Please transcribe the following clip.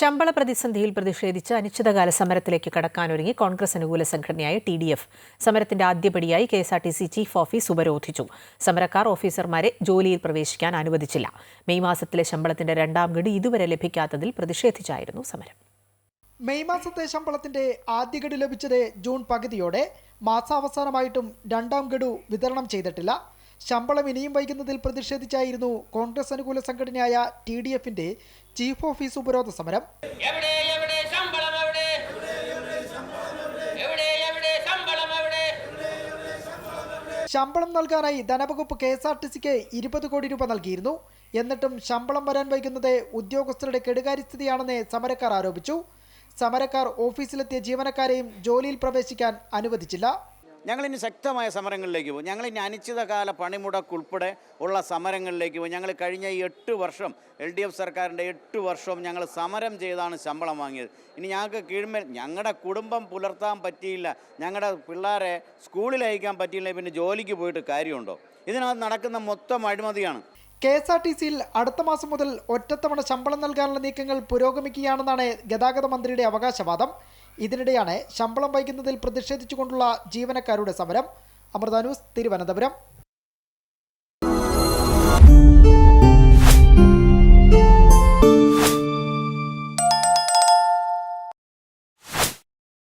ശമ്പള പ്രതിസന്ധിയിൽ പ്രതിഷേധിച്ച് അനിശ്ചിതകാല സമരത്തിലേക്ക് കടക്കാനൊരുങ്ങി കോൺഗ്രസ് അനുകൂല സംഘടനയായ ടി ഡി എഫ്. സമരത്തിന്റെ ആദ്യപടിയായി K S R T C chief office ഉപരോധിച്ചു. സമരക്കാർ ഓഫീസർമാരെ ജോലിയിൽ പ്രവേശിക്കാൻ അനുവദിച്ചില്ല. മെയ് മാസത്തിലെ ശമ്പളത്തിന്റെ രണ്ടാം ഗഡു ഇതുവരെ ലഭിക്കാത്തതിൽ പ്രതിഷേധിച്ചായിരുന്നു സമരം. മെയ് മാസത്തെ ശമ്പളത്തിന്റെ ആദ്യ ഗഡു ലഭിച്ചത് ജൂൺ പകുതിയോടെ. മാസാവസാനമായിട്ടും രണ്ടാം ഗഡു വിതരണം ചെയ്തിട്ടില്ല. ശമ്പളം ഇനിയും വൈകുന്നതിൽ പ്രതിഷേധിച്ചായിരുന്നു കോൺഗ്രസ് അനുകൂല സംഘടനയായ ടി ഡി എഫിന്റെ ചീഫ് ഓഫീസ് ഉപരോധ സമരം. ശമ്പളം നൽകാനായി ധനവകുപ്പ് കെ എസ് ആർ ടി സിക്ക് ഇരുപത് കോടി രൂപ നൽകിയിരുന്നു. എന്നിട്ടും ശമ്പളം വരാൻ വൈകുന്നത് ഉദ്യോഗസ്ഥരുടെ കെടുകാര്യസ്ഥിതിയാണെന്ന് സമരക്കാർ ആരോപിച്ചു. സമരക്കാർ ഓഫീസിലെത്തിയ ജീവനക്കാരെയും ജോലിയിൽ പ്രവേശിക്കാൻ അനുവദിച്ചില്ല. ഞങ്ങളിനി ശക്തമായ സമരങ്ങളിലേക്ക് പോകും. ഞങ്ങളിനി അനിശ്ചിതകാല പണിമുടക്കുൾപ്പെടെ ഉള്ള സമരങ്ങളിലേക്ക് പോകും. ഞങ്ങൾ കഴിഞ്ഞ ഈ എട്ട് വർഷം എൽ ഡി എഫ് സർക്കാരിന്റെ എട്ട് വർഷവും ഞങ്ങൾ സമരം ചെയ്താണ് ശമ്പളം വാങ്ങിയത്. ഇനി ഞങ്ങൾക്ക് കീഴ്മേൽ ഞങ്ങളുടെ കുടുംബം പുലർത്താൻ പറ്റിയില്ല. ഞങ്ങളുടെ പിള്ളേരെ സ്കൂളിൽ അയക്കാൻ പറ്റിയില്ല. പിന്നെ ജോലിക്ക് പോയിട്ട് കാര്യമുണ്ടോ? ഇതിനകത്ത് നടക്കുന്ന മൊത്തം അഴിമതിയാണ്. കെ എസ് ആർ ടി സിയിൽ അടുത്ത മാസം മുതൽ ഒറ്റത്തവണ ശമ്പളം നൽകാനുള്ള നീക്കങ്ങൾ പുരോഗമിക്കുകയാണെന്നാണ് ഗതാഗത മന്ത്രിയുടെ അവകാശവാദം. ഇതിനിടെയാണ് ശമ്പളം വൈകുന്നതിൽ പ്രതിഷേധിച്ചുകൊണ്ടുള്ള ജീവനക്കാരുടെ സമരം. അമൃത ന്യൂസ് തിരുവനന്തപുരം.